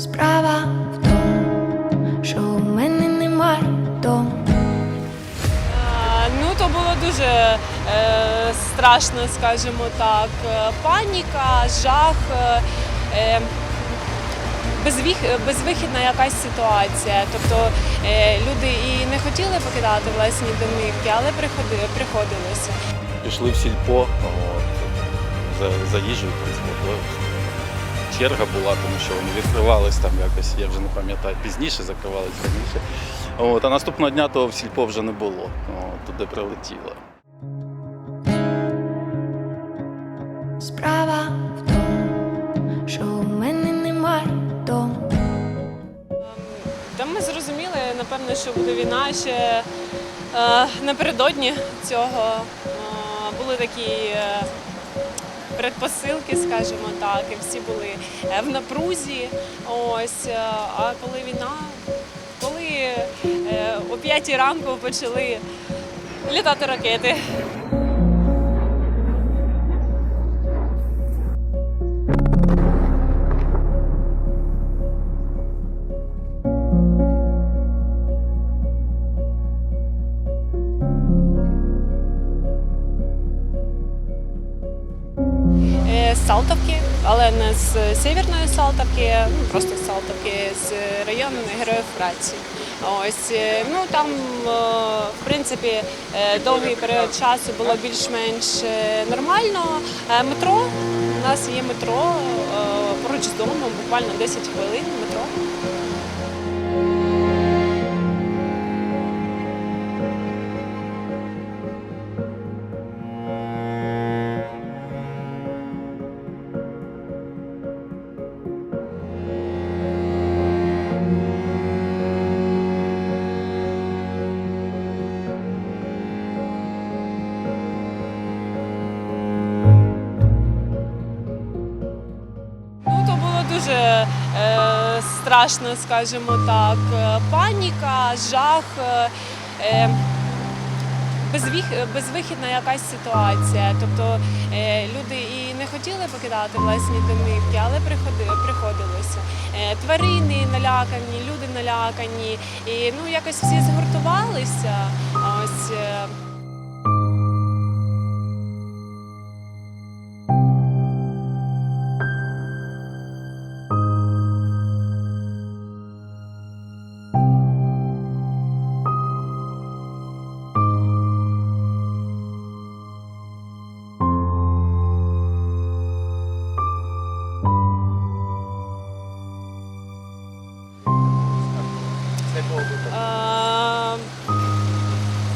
Справа в тому, що у мене немає дому. Ну, то було дуже е, страшно, скажімо так. Е, Паніка, жах, е, е, безвіх, безвихідна якась ситуація. Тобто е, люди і не хотіли покидати власні домівки, але приходи, приходилося. Пішли в сільпо, от, за, за їжею, з водою. Черга була, тому що вони відкривались там якось, я вже не пам'ятаю, пізніше закривались раніше. От, а наступного дня того в сільпо вже не було. От, туди прилетіло. Справа в тому, що у мене немає дому. Та ми зрозуміли, напевно, що буде війна ще е, напередодні цього. Е, були такі е, предпосилки, скажімо так, і всі були е, в напрузі. Ось, е, а коли війна, коли е, о п'ятій ранку почали літати ракети. Салтовки, але не з Сєвєрної Салтовки, ну просто з Салтовки, з району Героїв праці. Ось е, ну там е, в принципі е, довгий період часу було більш-менш нормально. Метро у нас є метро поруч з домом, буквально 10 хвилин метро. Страшно, скажімо так. Е, Паніка, жах, е, е, безвихідна якась ситуація. Тобто е, люди і не хотіли покидати власні домівки, але приходилося. Е, тварини налякані, люди налякані. І ну, якось всі згуртувалися. Ось.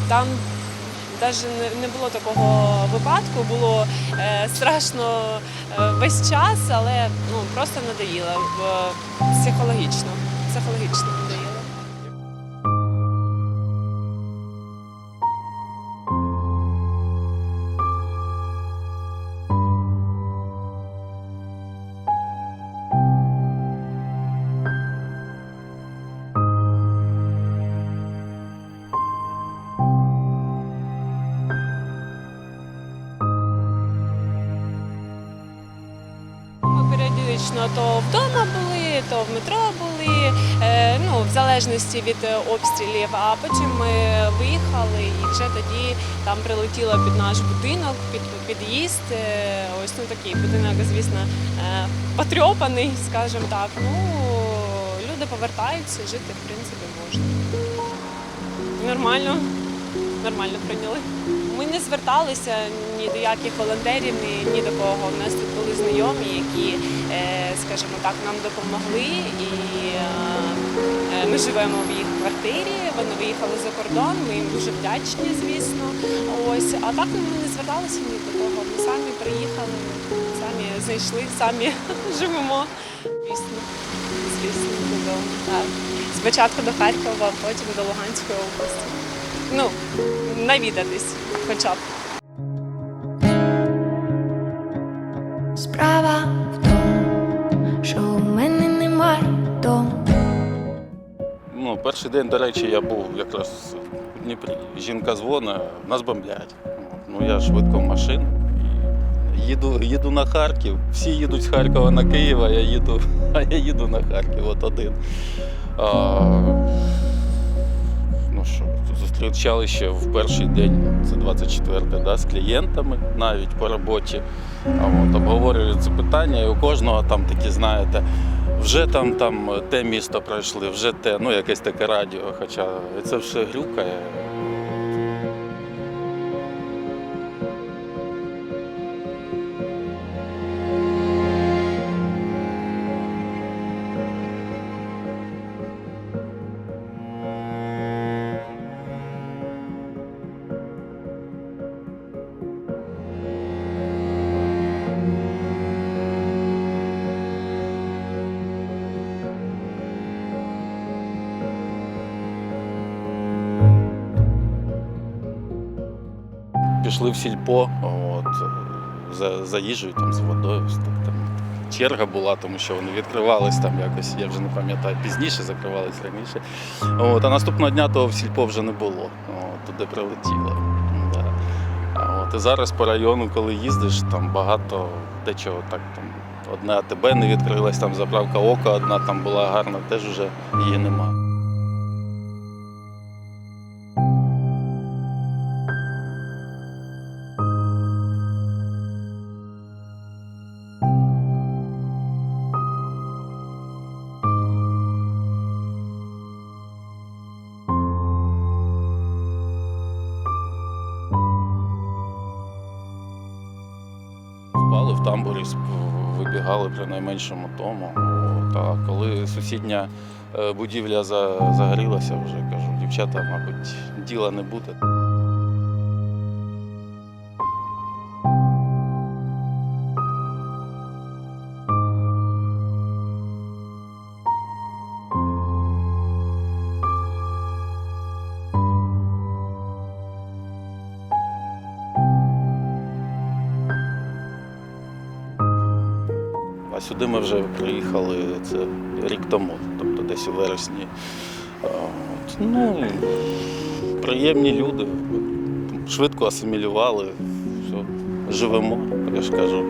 Там навіть не було такого випадку, було е, страшно е, весь час, але ну, просто надоїло психологічно. Психологічно надоїло. То вдома були, то в метро були, е, ну, в залежності від обстрілів. А потім ми виїхали і вже тоді там прилетіло під наш будинок, під під'їзд. Е, Ось ну такий будинок, звісно, е, потрьопаний, скажімо так. Ну, люди повертаються, жити в принципі можна. Нормально, нормально прийняли. Не зверталися ні до яких волонтерів, ні, ні до кого. У нас тут були знайомі, які, е, скажімо так, нам допомогли. І е, ми живемо в їх квартирі. Вони виїхали за кордон. Ми їм дуже вдячні, звісно. Ось, а так ми не зверталися ні до кого. Ми самі приїхали, самі знайшли, самі живемо. Звісно, звісно, додому. Так. Спочатку до Харкова, потім до Луганської області. Ну, навідатись хоча б. Справа в тому, що у мене немає дому. Ну, перший день, до речі, я був якраз у Дніпрі. Жінка дзвонить, нас бомблять. Ну я швидко в машину Їду, їду на Харків. Всі їдуть з Харкова на Київ, а я їду, а я їду на Харків, от один. А, ну що, зустрічали ще в перший день, це 24 да, з клієнтами навіть по роботі. От, обговорюють це питання, і у кожного там такі, знаєте, вже там, там те місто пройшли, вже те, ну якесь таке радіо, хоча це все грюкає. Пішли в сільпо, от, за, за їжею, там, з водою. Там, черга була, тому що вони відкривались там якось, я вже не пам'ятаю, пізніше закривались раніше. От, а наступного дня того в сільпо вже не було. От, туди прилетіло. Да. От, і зараз по району, коли їздиш, там багато дечого так там. Одне АТБ не відкрилась, там заправка ока одна там була гарна, теж вже її нема. В тамбурі, вибігали при найменшому тому. А коли сусідня е, будівля загорілася, вже кажу, дівчата, мабуть, діла не буде. Сюди ми вже приїхали це рік тому, тобто десь у вересні. Ну, приємні люди, швидко асимілювали, все, живемо, я ж кажу.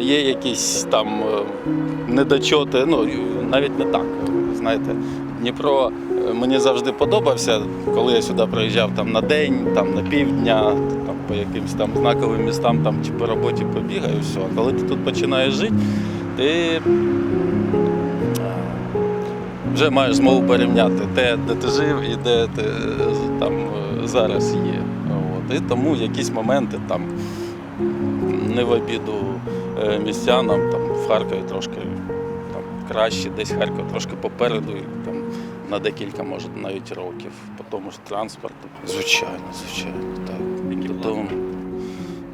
Є якісь там е, недочоти, ну навіть не так. Знаєте, Дніпро е, мені завжди подобався, коли я сюди приїжджав там на день, там на півдня, по якимось там знаковим містам там, чи по роботі побігаю, все. А коли ти тут починаєш жити, ти е, вже маєш змогу порівняти те, де ти жив і де ти е, там е, зараз є. От. І тому якісь моменти там не в обіду містянам, там в Харкові трошки там, краще, десь Харків трошки попереду, там, на декілька, може, навіть років, по тому ж транспорту. Звичайно, звичайно. Так. Тому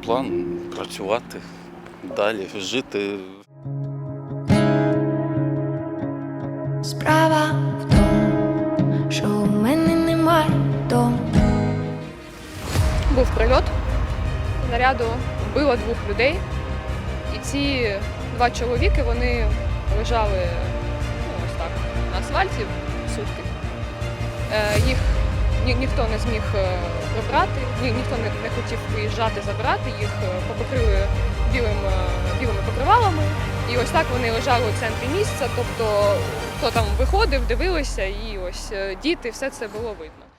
план працювати далі, жити. Справа в тому, що у мене немає дому. Був прильот снаряду, вбило двох людей. І ці два чоловіки вони лежали так на асфальті сутки. Е, їх ні, ніхто не зміг е, прибрати, ні, ніхто не, не хотів виїжджати забрати, їх попокрили покрили білим, е, білими покривалами. І ось так вони лежали у центрі місця. Тобто, хто там виходив, дивилися, і ось е, діти, все це було видно.